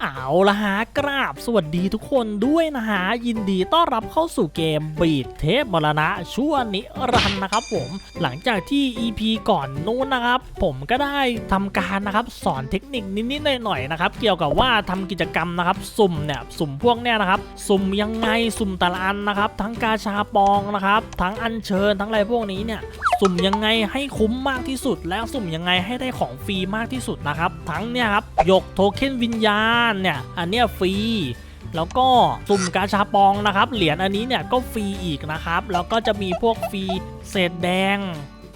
เอาละฮะกราบสวัสดีทุกคนด้วยนะฮะยินดีต้อนรับเข้าสู่เกมบีดเทพมรณะชั่วนิรันดร์นะครับผมหลังจากที่ EP ก่อนนู้นนะครับ ผมก็ได้ทำการนะครับสอนเทคนิคนิดๆหน่อยๆนะครับเกี่ยวกับว่าทำกิจกรรมนะครับสุ่มเนี่ยสุ่มพวกเนี่ยนะครับ สุ่มยังไงสุ่มแต่ละอันนะครับ ทั้งกาชาปองนะครับ ทั้งอัญเชิญทั้งอะไรพวกนี้เนี่ยสุ่มยังไงให้คุ้มมากที่สุด และสุ่มยังไงให้ได้ของฟรีมากที่สุดนะครับทั้งเนี่ยครับยกโทเค็นวิญญาณเนี่ยอันเนี้ยฟรีแล้วก็สุ่มกาชาปองนะครับ เหรียญอันนี้เนี่ยก็ฟรีอีกนะครับ แล้วก็จะมีพวกฟรีเศษแดง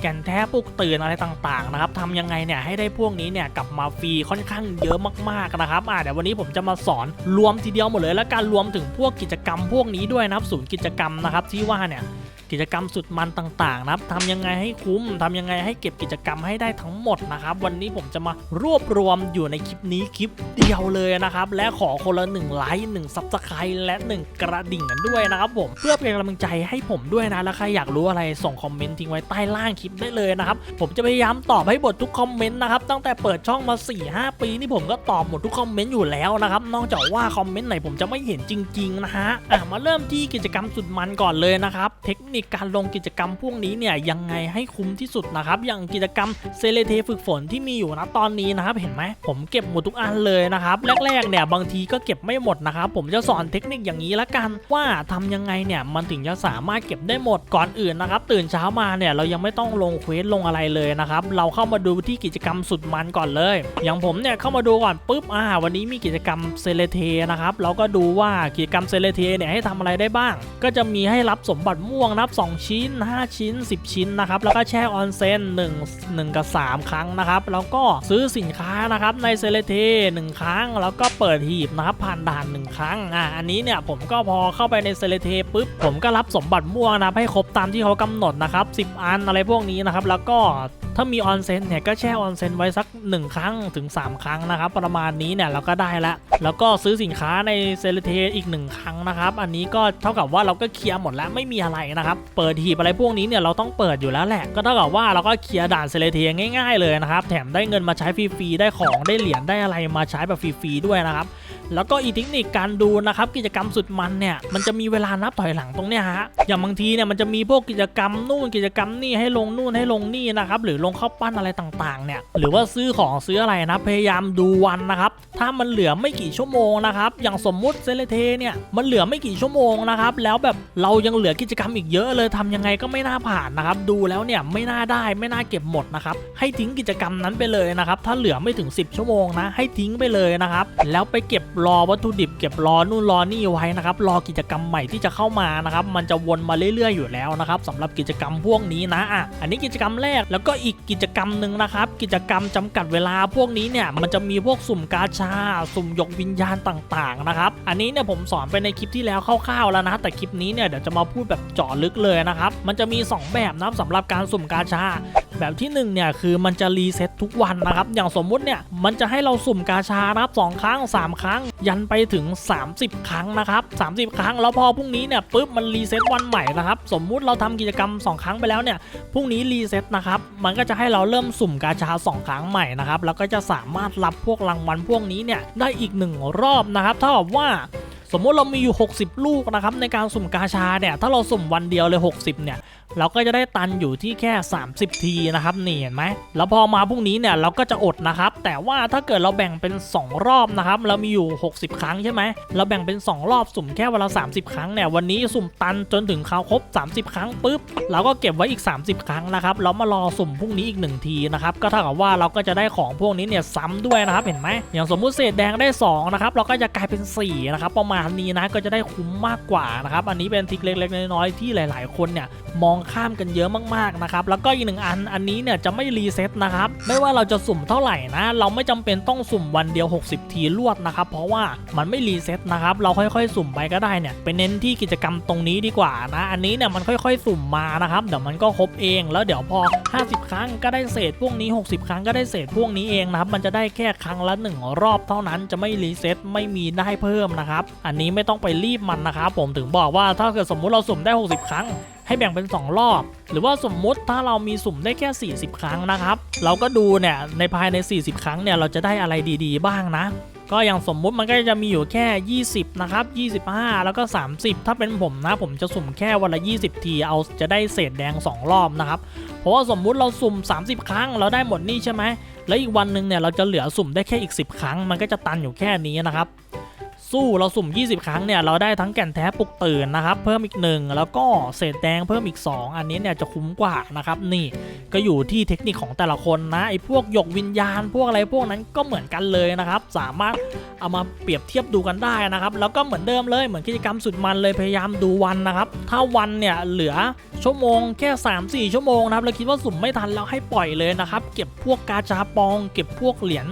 แก่นแท้ปลุกตื่นอะไรต่างๆนะครับทำยังไงเนี่ยให้ได้พวกนี้เนี่ยกลับมาฟรีค่อนข้างเยอะมากๆนะครับอ่าเดี๋ยววันนี้ผมจะมาสอนรวมทีเดียวหมดเลย แล้วการรวมถึงพวกกิจกรรมพวกนี้ด้วยนะครับศูนย์กิจกรรมนะครับที่ว่าเนี่ย กิจกรรมสุดมันต่างๆนะครับทำยังไงให้คุ้มทำยังไงให้เก็บกิจกรรมให้ได้ทั้งหมดนะครับ วันนี้ผมจะมารวบรวมอยู่ในคลิปนี้คลิปเดียวเลยนะครับ และขอคนละ1ไลค์1ซับสไครต์และ 1 กระดิ่งกันด้วยนะครับผมเพื่อเป็นกำลังใจให้ผมด้วยนะแล้วใครอยากรู้อะไรส่งคอมเมนต์ทิ้งไว้ใต้ล่างคลิปได้เลยนะครับผมจะพยายามตอบให้หมดทุกคอมเมนต์นะครับตั้งแต่เปิดช่องมา 4-5 ปีนี่ผมก็ตอบหมดทุกคอมเมนต์อยู่แล้วนะครับนอกจากว่าคอมเมนต์ไหนผมจะไม่เห็นจริงๆนะฮะอะมาเริ่มที่กิจกรรมสุดมันก่อนเลยนะครับเทคนิคการลงกิจกรรมพวกนี้เนี่ยยังไงให้คุ้มที่สุดนะครับอย่างกิจกรรมเซเลเทฝึกฝนที่มีอยู่นะตอนนี้นะครับเห็นไหมผมเก็บหมดทุกอันเลยนะครับแรกๆเนี่ยบางทีก็เก็บไม่หมดนะครับผมจะสอนเทคนิคอย่างนี้ละกัน ว่าทำยังไงเนี่ยมันถึงจะสามารถเก็บได้หมดก่อนอื่นนะครับตื่นเช้ามาเนี่ยเรายังไม่ต้องลงเควสลงอะไรเลยนะครับเราเข้ามาดูที่กิจกรรมสุดมันก่อนเลย อย่างผมเนี่ยเข้ามาดูก่อนปุ๊บอ่าวันนี้มีกิจกรรมเซเลเทนะครับเราก็ดูว่ากิจกรรมเซเลเทเนี่ยให้ทำอะไรได้บ้าง ก็จะมีให้รับสมบัติม่วงนับ2 ชิ้น 5 ชิ้น 10 ชิ้นนะครับแล้วก็แช่ออนเซน1 1กับ 3 ครั้งนะครับแล้วก็ซื้อสินค้านะครับในเซเลเท1ครั้ง แล้วก็เปิดหีบนะครับผ่านด่าน 1 ครั้งอะอันนี้เนี่ยผมก็พอเข้าไปในเซเลเทปุ๊บผมก็รับสมบัติม่วงนะให้ครบตามที่เขากำหนดนะครับ10 อันอะไรพวกนี้นะครับแล้วก็ ถ้ามีออนเซ็นเนี่ยก็แช่ออนเซ็นไว้สัก 1 ครั้งถึง 3 ครั้งนะครับ ประมาณนี้เนี่ยเราก็ได้ล้วแล้วก็ซื้อสินค้าในเซเลเทอีก 1 ครั้งนะครับ อันนี้ก็เท่ากับว่าเราก็เคลียร์หมดแล้วไม่มีอะไรนะครับ เปิดหีบอะไรพวกนี้เนี่ยเราต้องเปิดอยู่แล้วแหละ ก็เท่ากับว่าเราก็เคลียร์ด่านเซเลเทง่าย ๆ เลยนะครับ แถมได้เงินมาใช้ฟรีๆได้ของได้เหรียญได้อะไรมาใช้แบบฟรีๆด้วยนะครับแล้วก็อีกเทคนิคการดูนะครับกิจกรรมสุดมันเนี่ยมันจะมีเวลานับถอยหลังตรงเนี้ยฮะอย่างบางทีเนี่ยมันจะมีพวกกิจกรรมนู่นกิจกรรมนี่ให้ลงนู่นให้ลงนี่นะครับหรือลงเข้าปั้นอะไรต่างๆเนี่ยหรือว่าซื้อของซื้ออะไรนะพยายามดูวันนะครับถ้ามันเหลือไม่กี่ชั่วโมงนะครับอย่างสมมุติเซเลเทเนี่ยมันเหลือไม่กี่ชั่วโมงนะครับแล้วแบบเรายังเหลือกิจกรรมอีกเยอะเลยทำยังไงก็ไม่น่าผ่านนะครับดูแล้วเนี่ยไม่น่าได้ไม่น่าเก็บหมดนะครับให้ทิ้งกิจกรรมนั้นไปเลยนะครับถ้าเหลือไม่ถึง 10 ชั่วโมงนะให้ทิ้งไปเลยนะครับแล้วไปเก็บรอวัตถุดิบ เก็บรอนู่นรอนี่ไว้นะครับรอกิจกรรมใหม่ที่จะเข้ามานะครับมันจะวนมาเรื่อยๆอยู่แล้วนะครับสำหรับกิจกรรมพวกนี้นะอะอันนี้กิจกรรมแรกแล้วก็อีกกิจกรรมหนึ่งนะครับ กิจกรรมจำกัดเวลาพวกนี้เนี่ยมันจะมีพวกสุ่มกาชา สุ่มยกวิญญาณต่างๆนะครับ อันนี้เนี่ยผมสอนไปในคลิปที่แล้วคร่าวๆแล้วนะ แต่คลิปนี้เนี่ยเดี๋ยวจะมาพูดแบบเจาะลึกเลยนะครับ มันจะมี 2 แบบนะครับสำหรับการสุ่มกาชา แบบที่1เนี่ยคือมันจะรีเซ็ตทุกวันนะครับ อย่างสมมุติเนี่ยมันจะให้เราสุ่มกาชานะครับสองครั้ง 3 ครั้ง ยันไปถึง 30 ครั้งนะครับ30 ครั้งแล้วพอพรุ่งนี้เนี่ยปุ๊บมันรีเซ็ตวันใหม่นะครับสมมุติเราทำกิจกรรม 2 ครั้งไปแล้วเนี่ยพรุ่งนี้รีเซ็ตนะครับมันก็จะให้เราเริ่มสุ่มกาชา 2 ครั้งใหม่นะครับแล้วก็จะสามารถรับพวกรางวัลพวกนี้เนี่ยได้อีก 1 รอบนะครับเท่ากับว่าสมมุติเรามีอยู่ 60 ลูกนะครับในการสุ่มกาชาเนี่ยถ้าเราสุ่มวันเดียวเลย 60เนี่ย เราก็จะได้ตันอยู่ที่แค่ 30 ทีนะครับนี่เห็นไหมแล้วพอมาพรุ่งนี้เนี่ยเราก็จะอดนะครับ แต่ว่าถ้าเกิดเราแบ่งเป็น 2 รอบนะครับเรามีอยู่ 60 ครั้งใช่ไหมเราแบ่งเป็น 2 รอบสุ่มแค่วันละ30 ครั้งเนี่ยวันนี้สุ่มตันจนถึงเขาครบ 30 ครั้งปุ๊บเราก็เก็บไว้อีก 30 ครั้งนะครับแล้วมารอสุ่มพรุ่งนี้อีก 1 ทีนะครับก็เท่ากับว่าเราก็จะได้ของพวกนี้เนี่ยซ้ำด้วยนะครับเห็นไหมอย่างสมมุติเศษแดงได้2นะครับเราก็จะกลายเป็น4นะครับประมาณนี้นะก็จะได้คุ้มมากกว่านะครับอันนี้เป็นทริคเล็กๆน้อยๆที่หลาย ๆ คนเนี่ยมองข้ามกันเยอะมากๆนะครับแล้วก็อีกหนึ่งอันอันนี้เนี่ยจะไม่รีเซ็ตนะครับไม่ว่าเราจะสุ่มเท่าไหร่นะ เราไม่จำเป็นต้องสุ่มวันเดียว 60 ทีรวดนะครับเพราะว่ามันไม่รีเซ็ตนะครับเราค่อยๆ สุ่มไปก็ได้เนี่ยไปเน้นที่กิจกรรมตรงนี้ดีกว่านะ อันนี้เนี่ยมันค่อยๆ สุ่มมานะครับเดี๋ยวมันก็ครบเองแล้วเดี๋ยวพอ 50 ครั้งก็ได้เศษพวกนี้ 60 ครั้งก็ได้เศษพวกนี้เองนะครับมันจะได้แค่ครั้งละ 1 รอบเท่านั้นจะไม่รีเซ็ตไม่มีได้เพิ่มนะครับอันนี้ไม่ต้องไปรีบมันนะครับผมถึงบอกว่าถ้าเกิดสมมุติเราสุ่มได้ 60 ครั้ง ให้แบ่งเป็น 2 รอบ หรือว่าสมมุติถ้าเรามีสุ่มได้แค่ 40 ครั้งนะครับ เราก็ดูเนี่ยในภายใน 40 ครั้งเนี่ยเราจะได้อะไรดีๆ บ้างนะ ก็อย่างสมมุติมันก็จะมีอยู่แค่ 20 นะครับ 25 แล้วก็ 30 ถ้าเป็นผมนะ ผมจะสุ่มแค่วันละ 20 ทีเอาจะได้เศษแดง 2 รอบนะครับเพราะว่าสมมุติเราสุ่ม 30 ครั้งเราได้หมดนี่ใช่ไหมแล้วอีกวันหนึ่งเนี่ยเราจะเหลือสุ่มได้แค่อีก 10 ครั้ง มันก็จะตันอยู่แค่นี้นะครับ สู้เราสุ่ม 20 ครั้งเนี่ยเราได้ทั้งแก่นแท้ปลุกตื่นนะครับเพิ่มอีกหนึ่งแล้วก็เศษแดงเพิ่มอีก 2 อันนี้เนี่ยจะคุ้มกว่านะครับนี่ก็อยู่ที่เทคนิคของแต่ละคนนะไอ้พวกหยกวิญญาณ พวกอะไรพวกนั้นก็เหมือนกันเลยนะครับสามารถเอามาเปรียบเทียบดูกันได้นะครับแล้วก็เหมือนเดิมเลยเหมือนกิจกรรมสุดมันเลยพยายามดูวันนะครับถ้าวันเนี่ยเหลือชั่วโมงแค่ 3-4 ชั่วโมงนะครับแล้วคิดว่าสุ่มไม่ทันแล้วให้ปล่อยเลยนะครับเก็บพวกกาชาปอง เก็บพวกเหรียญ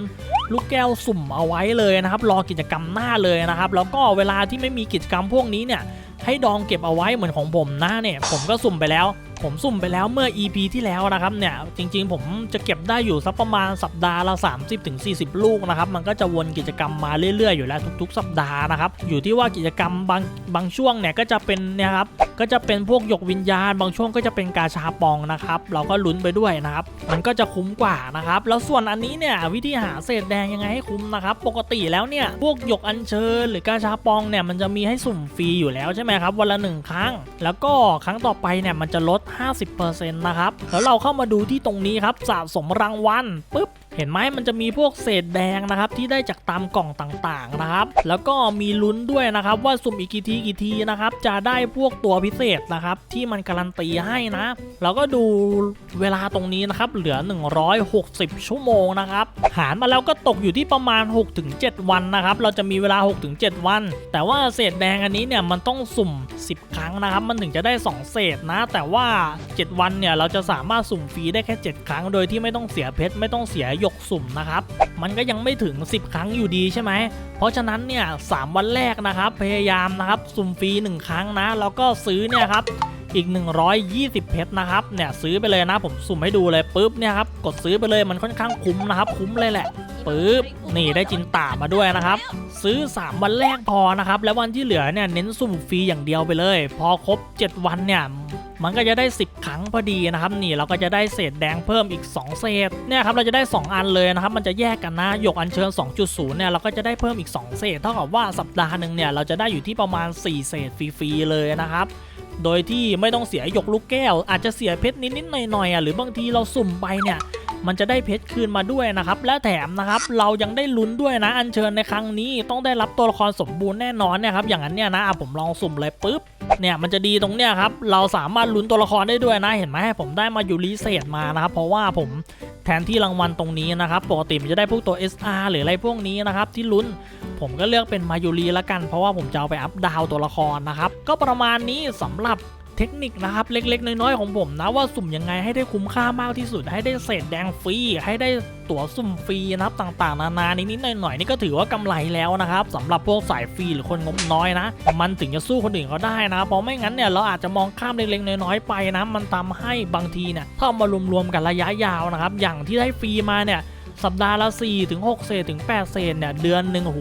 ลูกแก้วสุ่มเอาไว้เลยนะครับ รอกิจกรรมหน้าเลยนะครับ แล้วก็เวลาที่ไม่มีกิจกรรมพวกนี้เนี่ยให้ดองเก็บเอาไว้เหมือนของผมนะเนี่ยผมก็สุ่มไปแล้วผมสุ่มไปแล้วเมื่อ EP ที่แล้วนะครับเนี่ยจริงๆ ผมจะเก็บได้อยู่สักประมาณสัปดาห์ละ 30-40 ลูกนะครับมันก็จะวนกิจกรรมมาเรื่อยๆ อยู่แล้วทุกๆ สัปดาห์นะครับอยู่ที่ว่ากิจกรรมบางบางช่วงเนี่ยก็จะเป็นเนี่ยครับก็จะเป็นพวกหยกวิญญาณ บางช่วงก็จะเป็นกาชาปองนะครับเราก็ลุ้นไปด้วยนะครับมันก็จะคุ้มกว่านะครับแล้วส่วนอันนี้เนี่ยวิธีหาเศษแดงยังไงให้คุ้มนะครับปกติแล้วเนี่ยพวกหยกอัญเชิญ หรือกาชาปองเนี่ยมันจะมีให้สุ่มฟรีอยู่แล้วใช่ไหมครับวันละหนึ่งครั้ง แล้วก็ครั้งต่อไปเนี่ยมันจะลด50%นะครับแล้วเราเข้ามาดูที่ตรงนี้ครับสะสมรางวัลปุ๊บ เห็นไหมมันจะมีพวกเศษแดงนะครับที่ได้จากตามกล่องต่างๆนะครับแล้วก็มีลุ้นด้วยนะครับว่าสุ่มอีกกี่ทีกี่ทีนะครับจะได้พวกตัวพิเศษนะครับที่มันการันตีให้นะเราก็ดูเวลาตรงนี้นะครับเหลือ 160 ชั่วโมงนะครับหารมาแล้วก็ตกอยู่ที่ประมาณ 6-7 วันนะครับเราจะมีเวลา 6-7 วัน แต่ว่าเศษแดงอันนี้เนี่ยมันต้องสุ่ม 10 ครั้งนะครับ มันถึงจะได้ 2 เศษนะ แต่ว่า 7 วันเนี่ยเราจะสามารถสุ่มฟรีได้แค่ 7 ครั้ง โดยที่ไม่ต้องเสียเพชรไม่ต้องเสียหยกสุ่มนะครับ มันก็ยังไม่ถึง 10 ครั้งอยู่ดีใช่ไหม เพราะฉะนั้นเนี่ยสามวันแรกนะครับ พยายามนะครับสุ่มฟรี1 ครั้งนะ แล้วก็ซื้อเนี่ยครับอีก 120 เพชรนะครับ เนี่ยซื้อไปเลยนะผมสุ่มให้ดูเลยปุ๊บเนี่ยครับกดซื้อไปเลยมันค่อนข้างคุ้มนะครับ คุ้มเลยแหละปุ๊บนี่ได้จินตามาด้วยนะครับ ซื้อ 3 วันแรกพอนะครับ แล้ววันที่เหลือเนี่ยเน้นสุ่มฟรีอย่างเดียวไปเลย พอครบ 7 วันเนี่ย มันก็จะได้ 10 ครั้งพอดีนะครับนี่เราก็จะได้เศษแดงเพิ่มอีก 2 เศษเนี่ยครับเราจะได้ 2 อันเลยนะครับมันจะแยกกันนะหยกอันเชิญ 2.0 เนี่ยเราก็จะได้เพิ่มอีก 2 เศษ เท่ากับว่าสัปดาห์หนึ่งเนี่ยเราจะได้อยู่ที่ประมาณ 4 เศษฟรีๆเลยนะครับโดยที่ไม่ต้องเสียหยกลูกแก้ว อาจจะเสียเพชรนิดๆหน่อยๆอะหรือบางทีเราสุ่มไปเนี่ย มันจะได้เพชรคืนมาด้วยนะครับและแถมนะครับเรายังได้ลุ้นด้วยนะอัญเชิญในครั้งนี้ต้องได้รับตัวละครสมบูรณ์แน่นอนเนี่ยครับอย่างนั้นเนี่ยนะผมลองสุ่มเลยปุ๊บเนี่ยมันจะดีตรงเนี้ยครับเราสามารถลุ้นตัวละครได้ด้วยนะเห็นไหมผมได้มายูริเศษมานะครับเพราะว่าผมแทนที่รางวัลตรงนี้นะครับปกติมันจะได้พวกตัว SR หรืออะไรพวกนี้นะครับที่ลุ้นผมก็เลือกเป็นมายูรีละกัน เพราะว่าผมจะเอาไปอัพดาวตัวละครนะครับ ก็ประมาณนี้สำหรับ เทคนิคนะครับเล็กๆ น้อยๆของผมนะว่าสุ่มยังไงให้ได้คุ้มค่ามากที่สุด ให้ได้เศษแดงฟรีให้ได้ตั๋วสุ่มฟรีนะครับต่างๆ นานานิดๆหน่อยๆนี่ก็ถือว่ากำไรแล้วนะครับสำหรับพวกสายฟรีหรือคนงบน้อยนะ มันถึงจะสู้คนอื่นเขาได้นะเพราะไม่งั้นเนี่ยเราอาจจะมองข้ามเล็กๆน้อยๆไปนะมันทำให้บางทีเนี่ยถ้ามารวมๆกันระยะยาวนะครับอย่างที่ได้ฟรีมาเนี่ย สัปดาห์ละ4ถึง6เศษถึง8เศษเนี่ยเดือนหนึ่งโอ้โห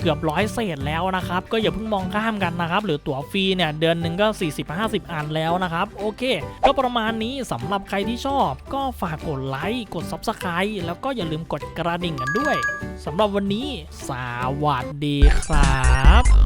เกือบร้อยเศษแล้วนะครับ ก็อย่าเพิ่งมองข้ามกันนะครับ หรือตั๋วฟรีเนี่ยเดือนหนึ่งก็ 40-50 อันแล้วนะครับ โอเค ก็ประมาณนี้สำหรับใครที่ชอบ ก็ฝากกดไลค์กด Subscribe แล้วก็อย่าลืมกดกระดิ่งกันด้วยสำหรับวันนี้ สวัสดีครับ